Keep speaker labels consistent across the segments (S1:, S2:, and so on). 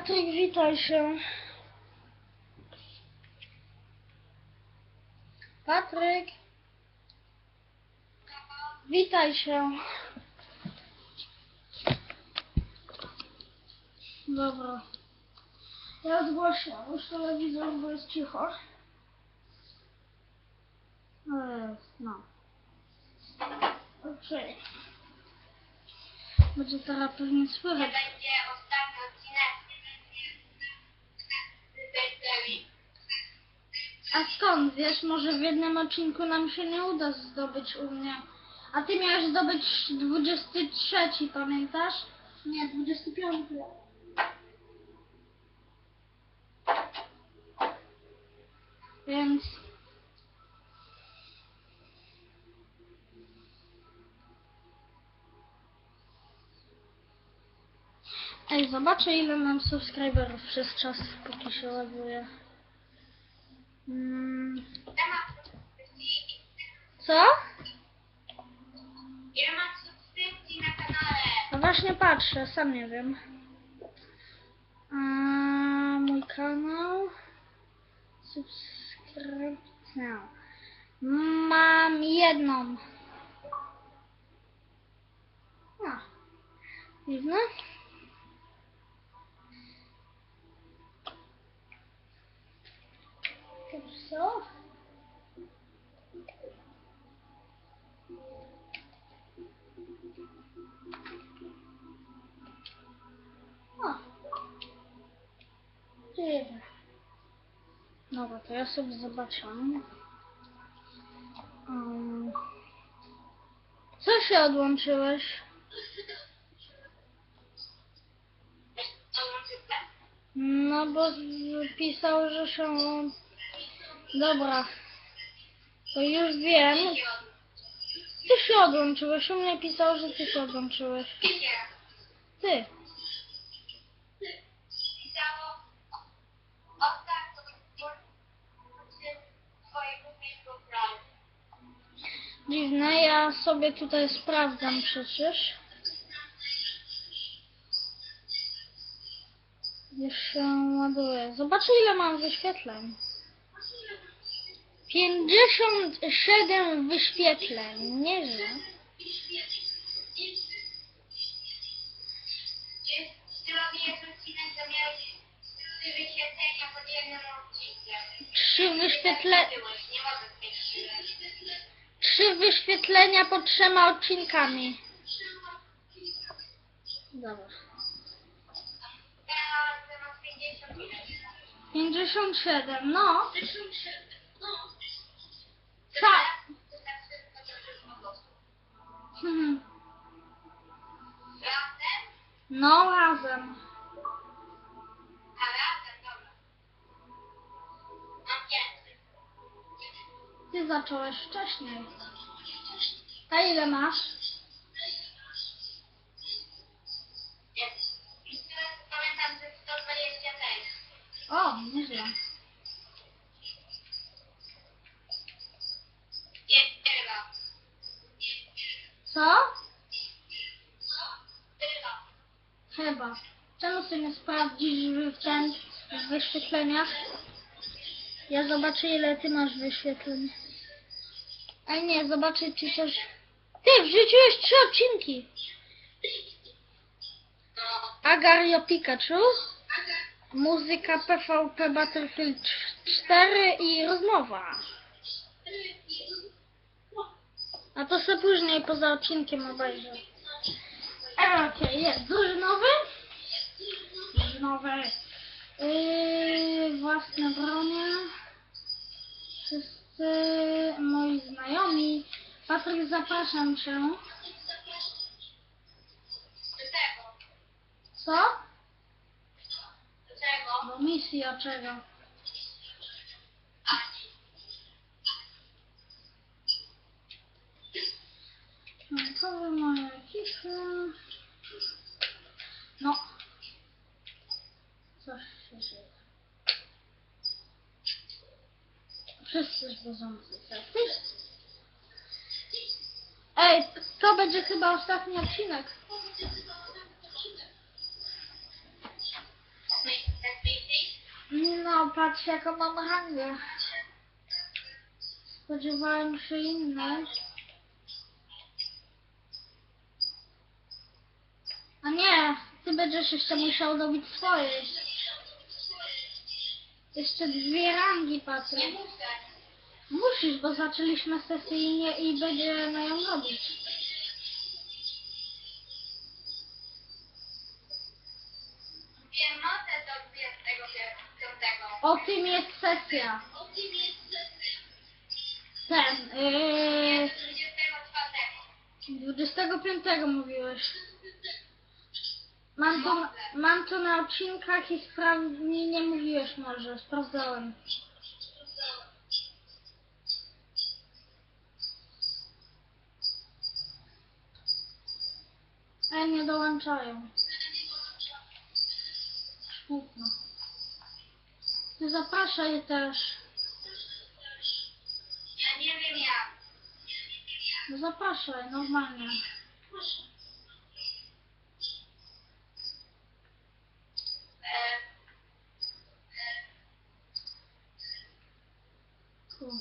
S1: Patryk, witaj się. Patryk. Witaj się. Dobra. Ja zgłaszam już telewizor, bo jest cicho. No jest, no. Okej. Będzie teraz pewnie słychać.
S2: będzie ostatni odcinek.
S1: A skąd wiesz, może w jednym odcinku nam się nie uda zdobyć u mnie. A ty miałeś zdobyć 23, pamiętasz? Nie, 25. Więc... zobaczę ile mam subskryberów przez czas, póki się ładuje. Mm, co?
S2: Ile subskrypcji na kanale?
S1: No właśnie patrzę, sam nie wiem. A, mój kanał. Subskrypcja. Mam jedną. A, dziwne. Co? O. Dziwne. Dobra, to ja sobie zobaczę. Um, co się odłączyłeś? No bo pisał, że się... Dobra. To już wiem. Ty się odłączyłeś. U mnie pisał, że ty się odłączyłeś. Ty. Dziwne, ja sobie tutaj sprawdzam przecież. Już się ładuje. Zobaczę ile mam wyświetleń. 57 wyświetleń. Nieźle.
S2: Ty robiłeś odcinek, to miałeś trzy wyświetlenia pod jednym odcinkiem.
S1: Trzy wyświetle...
S2: Nie mogę.
S1: Trzy wyświetlenia pod trzema odcinkami. Dobra.
S2: Teraz to masz 50
S1: 57, no.
S2: Tak.
S1: Hmm. No, razem. Ty zacząłeś wcześniej. A ile masz?
S2: Jest. I teraz pamiętam, że 126.
S1: O, nieźle. Co?
S2: Chyba.
S1: Czemu sobie nie sprawdzisz w ten w wyświetleniach? Ja zobaczę ile ty masz wyświetleń. A nie, zobaczę czy coś... Ty, wrzuciłeś trzy odcinki. Agario Pikachu, muzyka PvP Battlefield 4 i rozmowa. A to sobie później poza odcinkiem obejrzę. E, Okej, jest drużynowy. Drużynowy. Yy, własne bronie. Wszyscy moi znajomi. Patryk, zapraszam cię. Co?
S2: Do.
S1: Do misji, a czego? Kowy moje ekipy. No. Coś Wszyscy zbozący. Ej, to będzie chyba ostatni odcinek. No, patrz jaką mam rangę. Spodziewałem się innej. A nie, ty będziesz jeszcze musiał dobić swoje. Jeszcze dwie rangi,
S2: muszę.
S1: Musisz, bo zaczęliśmy sesję i, będziemy ją robić.
S2: Wiem notę do 25.
S1: O tym jest sesja. Ten, yy,
S2: 24.
S1: 25 mówiłeś. Mam to, mam to na odcinkach i spraw... nie, nie mówiłeś może, sprawdzałem. Ej, nie dołączają. Smutno. Ty zapraszaj też.
S2: Ja nie wiem jak.
S1: No zapraszaj, normalnie.
S2: E,
S1: Kurde.
S2: a gdzie to się wchodzi? No bo, no bo dałem te em, zacząć graczy.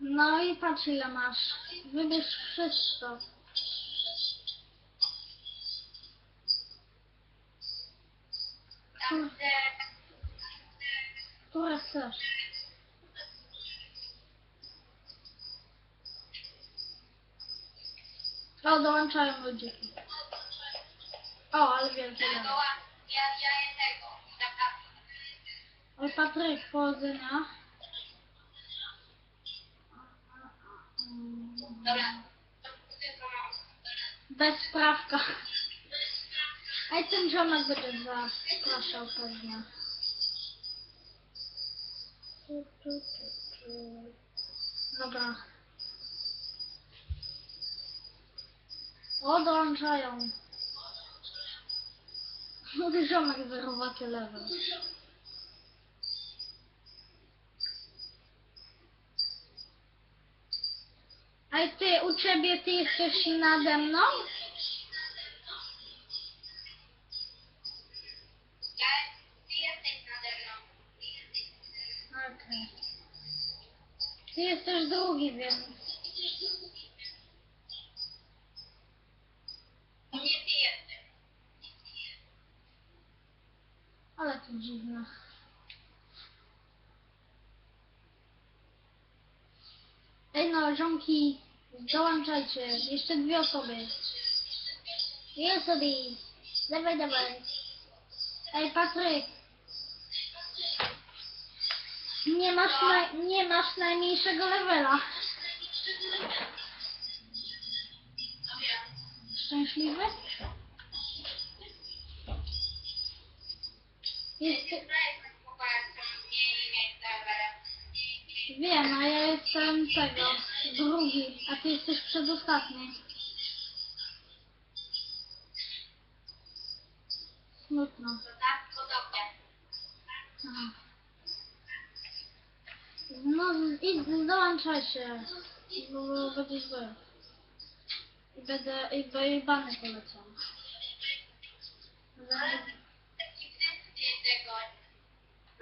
S1: No i patrz ile masz. Wybierz wszystko. Które chcesz. O, dołączają ludziki. O, ale
S2: ja,
S1: lewo.
S2: dołam, ja, ja je tego. Zapraszam.
S1: Oj, Patryk, powodzenia.
S2: Dobra.
S1: Bez sprawka. Ej, ten ziomek będzie zapraszał pewnie. Dobra. O, dołączają. Młody ziomek zerowaty level. Ej, ty, u ciebie, ty jesteś nade mną?
S2: Ty jesteś
S1: drugi, więc...
S2: U mnie ty jesteś.
S1: Dziwne. Ej no, ziomki, dołączajcie. Jeszcze dwie osoby. Dwie osoby. Dawaj, dawaj. Ej, Patryk. Nie masz, na, nie masz najmniejszego levela. Szczęśliwy? Jest,
S2: Ty znajesz na pokojach, co mniej miejsca levelem.
S1: Wiem, a ja jestem tego, drugi, a ty jesteś przedostatni. Smutno. Aha. No, idź, dołączaj się, bo będzie zły. I będę, i będę bany
S2: wszyscy tego.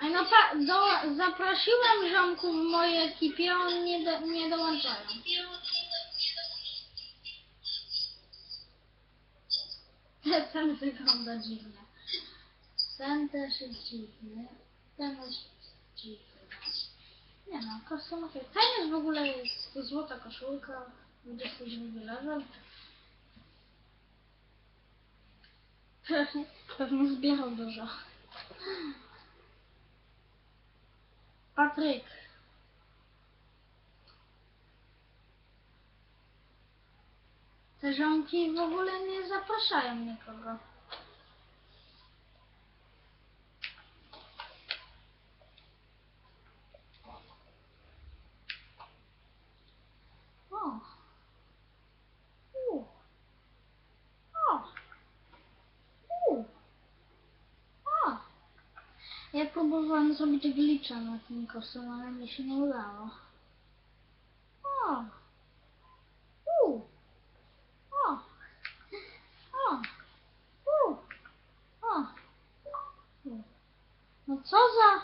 S1: Ej, no pa, do, zaprosiłem ziomków w mojej ekipie, a oni nie, do, nie dołączają. Ten wygląda dziwnie. Ten też jest dziwny. Ten jest dziwny. Nie no, kostiumowy. Ten jest w ogóle jest złota koszulka. 22 level. Pewnie, pewnie zbierał dużo. Patryk. Te ziomki w ogóle nie zapraszają nikogo. O. U. O. U. O. Ja próbowałam zrobić glitcha na tym kosem, ale mi się nie udało. O! U! O! O! U! O! U. No co za...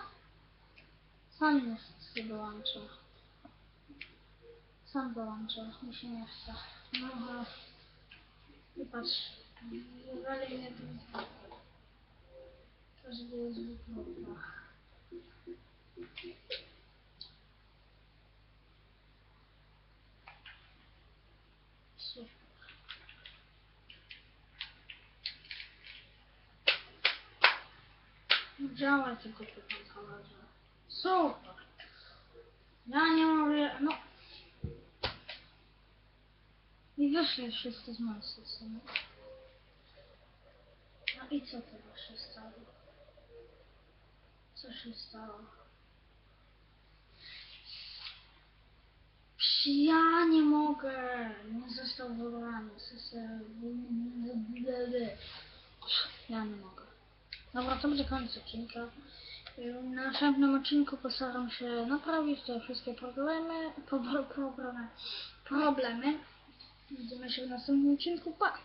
S1: Sam jest się dołączył. Sam dołączył, mi się nie chce. No, no. Patrz. Wywali mnie tu. Każdy jest. Super. Działa tylko pan kolarze. Super. Ja nie mówię, no. I wyszli wszyscy z mojej systemu. No i co stało? Co się stało? Ja nie mogę. Nie został. System. Ja nie mogę. Dobra, to będzie koniec odcinka. W następnym odcinku postaram się naprawić te wszystkie problemy, problemy. Widzimy się w następnym odcinku. Pa!